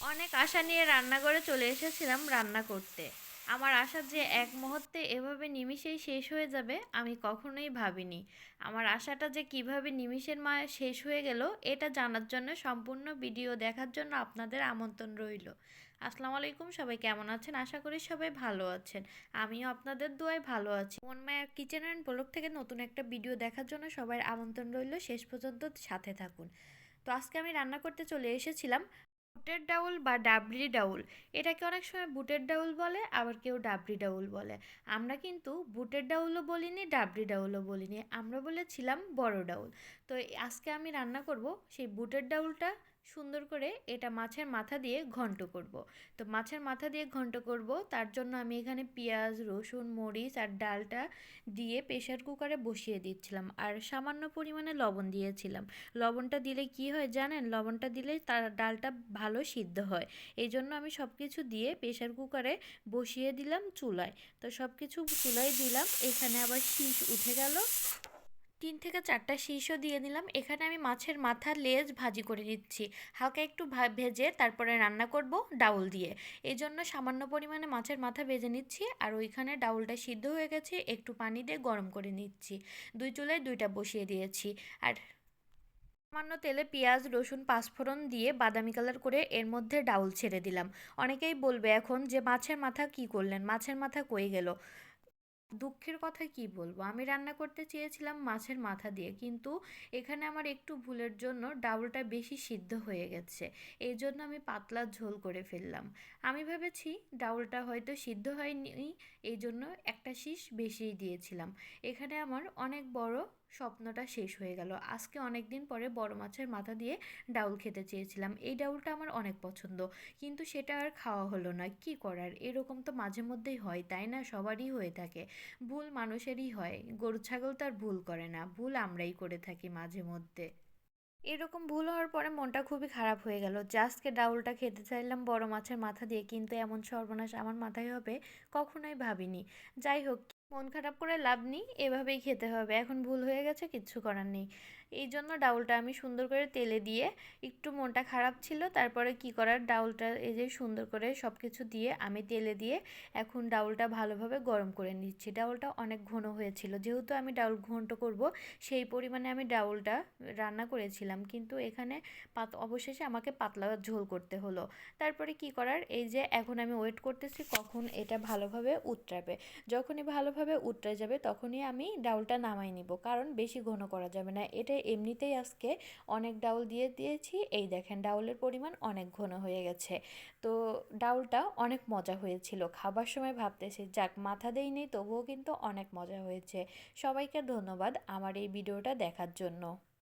অনেক আশা নিয়ে রান্নাঘরে চলে এসেছিলাম রান্না করতে। আমার আশা যে এক মুহূর্তে এভাবে নিমিষেই শেষ হয়ে যাবে, আমি কখনোই ভাবিনি। আমার আশাটা যে কীভাবে নিমিষের মা শেষ হয়ে গেল, এটা জানার জন্য সম্পূর্ণ ভিডিও দেখার জন্য আপনাদের আমন্ত্রণ রইল। আসসালামু আলাইকুম, সবাই কেমন আছেন? আশা করি সবাই ভালো আছেন। আমিও আপনাদের দোয়ায় ভালো আছি। মনমায়া কিচেন অ্যান্ড ব্লগ থেকে নতুন একটা ভিডিও দেখার জন্য সবার আমন্ত্রণ রইল। শেষ পর্যন্ত সাথে থাকুন। তো আজকে আমি রান্না করতে চলে এসেছিলাম বুটের ডাউল বা ডাবরি ডাউল। এটাকে অনেক সময় বুটের ডাউল বলে, আবার কেউ ডাবরি ডাউল বলে। আমরা কিন্তু বুটের ডাউলও বলিনি, ডাবরি ডাউলও বলিনি। আমরা বলেছিলাম বড় ডাউল। তো আজকে আমি রান্না করব সেই বুটের ডাউলটা সুন্দর করে এটা মাছের মাথা দিয়ে ঘন্ট করব। তো মাছের মাথা দিয়ে ঘন্ট করব, তার জন্য আমি এখানে পেঁয়াজ, রসুন, মরিচ আর ডালটা দিয়ে প্রেশার কুকারে বসিয়ে দিচ্ছিলাম আর সামান্য পরিমাণে লবণ দিয়েছিলাম। লবণটা দিলে কি হয় জানেন? লবণটা দিলে তার ডালটা ভালো সিদ্ধ হয়। এই জন্য আমি সব কিছু দিয়ে প্রেশার কুকারে বসিয়ে দিলাম চুলায়। তো সব কিছু চুলায় দিলাম, এখানে আবার শীষ উঠে গেল। তিন থেকে চারটা শীষও দিয়ে নিলাম। এখানে আমি মাছের মাথা লেজ ভাজি করে নিচ্ছি। হালকা একটু ভেজে তারপরে রান্না করব ডাউল দিয়ে। এই জন্য সামান্য পরিমাণে মাছের মাথা ভেজে নিচ্ছি আর ওইখানে ডাউলটা সিদ্ধ হয়ে গেছে, একটু পানি দিয়ে গরম করে নিচ্ছি। দুই চুলায় দুইটা বসিয়ে দিয়েছি। আর সামান্য তেলে পেঁয়াজ, রসুন, পাঁচফোড়ন দিয়ে বাদামি কালার করে এর মধ্যে ডাউল ছেড়ে দিলাম। অনেকেই বলবে এখন যে মাছের মাথা কি করলেন? মাছের মাথা কই গেল? দুঃখের কথা কি বলব? আমি রান্না করতে চেয়েছিলাম মাছের মাথা দিয়ে, কিন্তু এখানে আমার একটু ভুলের জন্য ডাউলটা বেশি সিদ্ধ হয়ে গেছে। এই জন্য আমি পাতলা ঝোল করে ফেললাম। আমি ভেবেছি ডাউলটা হয়তো সিদ্ধ হয়নি, এই জন্য একটা শীষ বেশিই দিয়েছিলাম। এখানে আমার অনেক বড় স্বপ্নটা শেষ হয়ে গেল। আজকে অনেক দিন পরে বড় মাছের মাথা দিয়ে ডাউল খেতে চেয়েছিলাম। এই ডাউলটা আমার অনেক পছন্দ, কিন্তু সেটা আর খাওয়া হলো না। কি করার? এরকম তো মাঝে মধ্যেই হয়, তাই না? সবারই হয়ে থাকে। ভুল মানুষেরই হয়। গরু, ছাগল তার ভুল করে না, ভুল আমরাই করে থাকি মাঝে মধ্যে। এরকম ভুল হওয়ার পরে মনটা খুবই খারাপ হয়ে গেল। জাস্টকে ডাউলটা খেতে চাইলাম, বড় মাছের মাথা দিয়ে, কিন্তু এমন সর্বনাশ আমার মাথায় হবে, কখনোই ভাবিনি। যাই হোক মন খারাপ করে লাভ নেই, এভাবেই খেতে হবে। এখন ভুল হয়ে গেছে, কিচ্ছু করার নেই। এই জন্য ডাউলটা আমি সুন্দর করে তেলে দিয়ে একটু মনটা খারাপ ছিল, তারপরে কি করার? ডাউলটা এই যে সুন্দর করে সব কিছু দিয়ে আমি তেলে দিয়ে এখন ডাউলটা ভালোভাবে গরম করে নিচ্ছি। ডাউলটা অনেক ঘন হয়েছিল। যেহেতু আমি ডাউল ঘন্ট করব, সেই পরিমাণে আমি ডাউলটা রান্না করেছিলাম। কিন্তু এখানে পাত, অবশেষে আমাকে পাতলা ঝোল করতে হলো। তারপরে কি করার? এই যে এখন আমি ওয়েট করতেছি কখন এটা ভালোভাবে উতরাবে। যখনই ভালোভাবে উতরে যাবে, তখনই আমি ডাউলটা নামাই নিব। কারণ বেশি ঘন করা যাবে না। এটা এমনিতেই আজকে অনেক ডাউল দিয়ে দিয়েছি। এই দেখেন ডাউলের পরিমাণ অনেক ঘন হয়ে গেছে। তো ডাউলটা অনেক মজা হয়েছিল। খাবার সময় ভাবতেছি, যাক, মাথা দেইনি, তবুও কিন্তু অনেক মজা হয়েছে। সবাইকে ধন্যবাদ আমার এই ভিডিওটা দেখার জন্য।